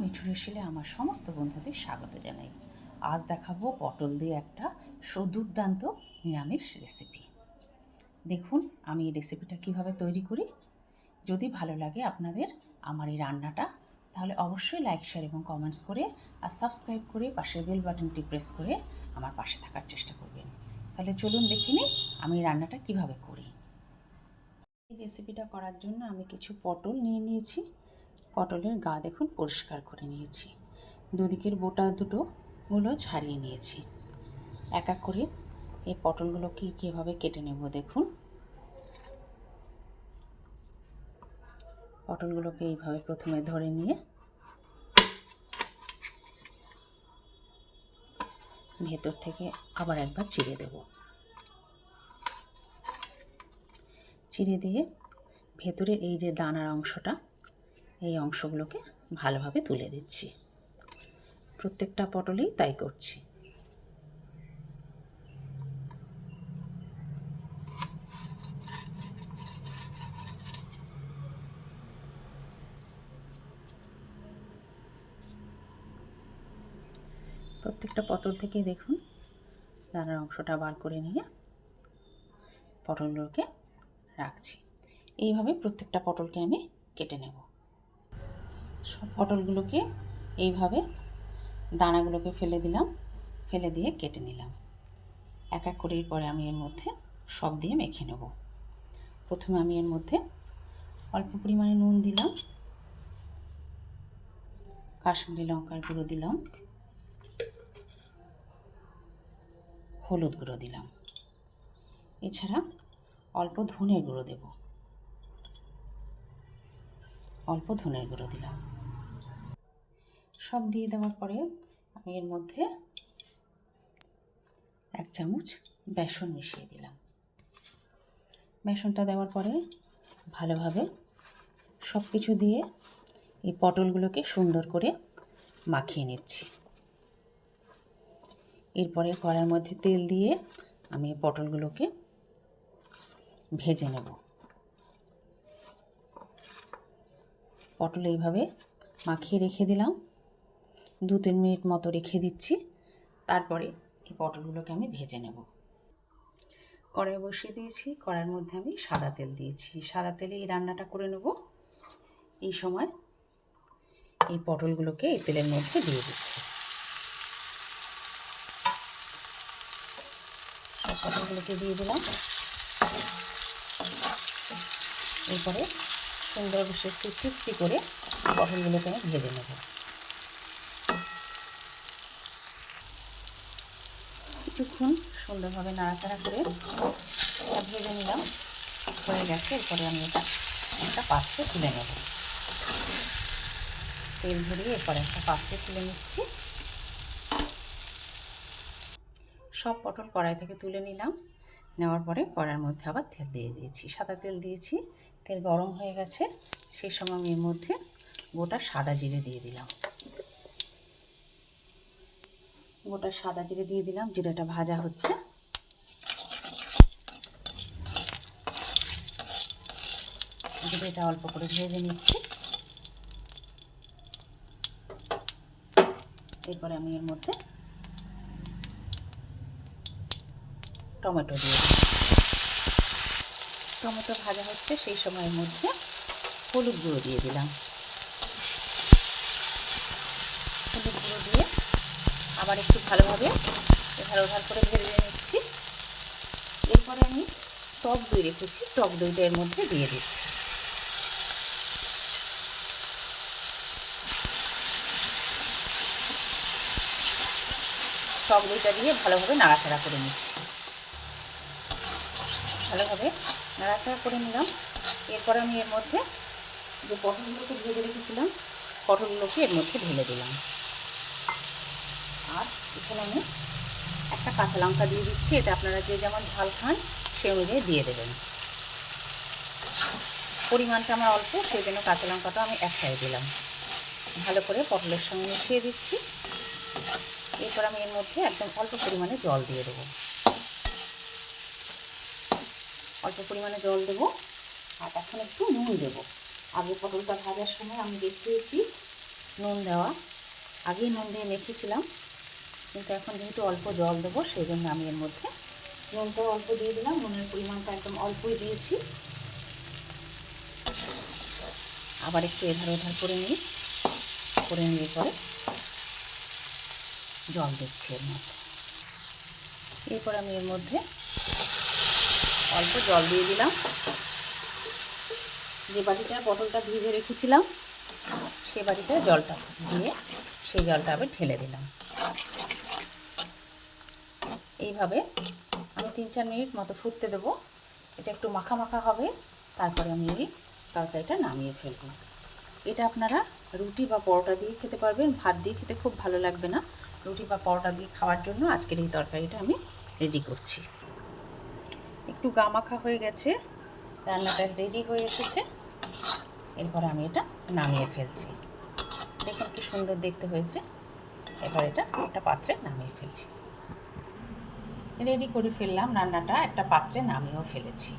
মিঠু রেশিলে আমার সমস্ত বন্ধুদের স্বাগত জানাই। আজ দেখাবো পটল দিয়ে একটা সুদুর্দান্ত নিরামিষ রেসিপি দেখুন, আমি এই রেসিপিটা কীভাবে তৈরি করি। যদি ভালো লাগে আপনাদের আমার এই রান্নাটা, তাহলে অবশ্যই লাইক শেয়ার এবং কমেন্টস করে আর সাবস্ক্রাইব করে পাশের বেল বাটনটি প্রেস করে আমার পাশে থাকার চেষ্টা করবেন। তাহলে চলুন দেখে নিই আমি এই রান্নাটা কীভাবে করি। এই রেসিপিটা করার জন্য আমি কিছু পটল নিয়ে নিয়েছি। পটলের গা দেখুন পরিষ্কার করে নিয়েছি। দুদিকের বোটা দুটো গুলো ছাড়িয়ে নিয়েছি। এক এক করে এই পটলগুলোকে কীভাবে কেটে নেব দেখুন। পটলগুলোকে এইভাবে প্রথমে ধরে নিয়ে ভেতর থেকে আবার একবার চিড়ে দেব। চিড়ে দিয়ে ভেতরের এই যে দানার অংশটা এই অংশগুলোকে ভালোভাবে তুলে দিচ্ছি। প্রত্যেকটা পটলেই তাই করছি। প্রত্যেকটা পটল থেকে দেখুন, দানার অংশটা বার করে নিয়ে পটলগুলোকে রাখছি। এইভাবে প্রত্যেকটা পটলকে আমি কেটে নেব। সব পটলগুলোকে এইভাবে দানাগুলোকে ফেলে দিলাম, ফেলে দিয়ে কেটে নিলাম। এক এক করে পরে আমি এর মধ্যে সব দিয়ে মেখে নেব। প্রথমে আমি এর মধ্যে অল্প পরিমাণে নুন দিলাম, কাশ্মীরি লঙ্কার গুঁড়ো দিলাম, হলুদ গুঁড়ো দিলাম। এছাড়া অল্প ধনের গুঁড়ো দেব। অল্প ধনের গুঁড়ো দিলাম। সব দিয়ে দেওয়ার পরে আমি এর মধ্যে এক চামচ বেসন মিশিয়ে দিলাম। বেসনটা দেওয়ার পরে ভালোভাবে সব কিছু দিয়ে এই পটলগুলোকে সুন্দর করে মাখিয়ে নিচ্ছি। এরপরে কড়ার মধ্যে তেল দিয়ে আমি পটলগুলোকে ভেজে নেব। পটল এইভাবে মাখিয়ে রেখে দিলাম। দু তিন মিনিট মতো রেখে দিচ্ছি। তারপরে এই পটলগুলোকে আমি ভেজে নেব। কড়াই বসিয়ে দিয়েছি। কড়ার মধ্যে আমি সাদা তেল দিয়েছি। সাদা তেলে এই রান্নাটা করে নেব। এই সময় এই পটলগুলোকে এই তেলের মধ্যে দিয়ে দিচ্ছি। পটলগুলোকে দিয়ে দিলাম। এরপরে সুন্দর একটু ক্রিস্পি করে পটলগুলোকে আমি ভেজে নেব। কিছুক্ষণ সুন্দরভাবে নাড়াচাড়া করে এটা ভেজে নিলাম। হয়ে গেছে, এরপরে আমি এটা একটা পাত্রে তুলে নেব। তেল ভরিয়ে এরপরে একটা পাত্রে তুলে নিচ্ছি। সব পটল কড়াই থেকে তুলে নিলাম। নেওয়ার পরে কড়ার মধ্যে আবার তেল দিয়ে দিয়েছি। সাদা তেল দিয়েছি। তেল গরম হয়ে গেছে। সেই সময় আমি এর মধ্যে গোটা সাদা জিরে দিয়ে দিলাম। গোটা সাদা জিরে দিয়ে দিলাম, জিরেটা ভাজা হচ্ছে। জিরেটা অল্প করে ভেজে নিচ্ছি। এরপরে আমি এর মধ্যে টমেটো টমেটো ভাজা হচ্ছে, সেই সময়ের মধ্যে হলুদ গুঁড়ো দিয়ে দিলাম হলুদ গুঁড়ো দিয়ে আবার একটু ভালোভাবে এধার ওধার করে ভেজে নিচ্ছি। এরপরে আমি টক দই রেখেছি। টক দইটা এর মধ্যে দিয়ে দিচ্ছি। টক দইটা দিয়ে ভালোভাবে নাড়াচাড়া করে নিচ্ছি। ভালোভাবে নাড়াচাড়া করে নিলাম। এরপর আমি এর মধ্যে যে পটলগুলোকে ভেজে রেখেছিলাম পটলগুলোকে এর মধ্যে ঢেলে দিলাম। আর এখানে আমি একটা কাঁচা লঙ্কা দিয়ে দিচ্ছি। এটা আপনারা যে যেমন ঝাল খান, সে অনুযায়ী দিয়ে দেবেন। পরিমাণটা আমার অল্প, সেই জন্য কাঁচা লঙ্কাটা আমি একটাই দিলাম। ভালো করে পটলের সঙ্গে মিশিয়ে দিচ্ছি। এরপর আমি এর মধ্যে একদম অল্প পরিমাণে জল দিয়ে দেবো। অল্প পরিমাণে জল দেবো। আর এখন একটু নুন দেবো। আগে পটলটা ভাজার সময় আমি দেখিয়েছি নুন দেওয়া। আগেই নুন দিয়ে মেখেছিলাম। কিন্তু এখন যেহেতু অল্প জল দেবো সেই জন্য আমি এর মধ্যে নুনটাও অল্প দিয়ে দিলাম। নুনের পরিমাণটা একদম অল্পই দিয়েছি। আবার একটু এধার ওধার করে নিই। করে নিয়ে পরে জল দিচ্ছি এর মধ্যে। এরপর আমি এর মধ্যে অল্প জল দিয়ে দিলাম। যে বাটিটা পটলটা ভিজে রেখেছিলাম, সে বাটিটায় জলটা দিয়ে সেই জলটা আবার ঢেলে দিলাম। এইভাবে আমি তিন চার মিনিট মতো ফুটতে দেবো। এটা একটু মাখা মাখা হবে, তারপরে আমি এই তরকারিটা নামিয়ে ফেলব। এটা আপনারা রুটি বা পরোটা দিয়ে খেতে পারবেন, ভাত দিয়ে খেতে খুব ভালো লাগবে না। রুটি বা পরোটা দিয়ে খাওয়ার জন্য আজকের এই তরকারিটা আমি রেডি করছি। একটু গামাখা হয়ে গেছে, রান্নাটা রেডি হয়ে এসেছে। এরপর আমি এটা নামিয়ে ফেলছি। দেখুন কি সুন্দর দেখতে হয়েছে। এবার এটা একটা পাত্রে নামিয়ে ফেলছি। রেডি করে ফেললাম রান্নাটা। একটা পাত্রে নামিয়েও ফেলেছি।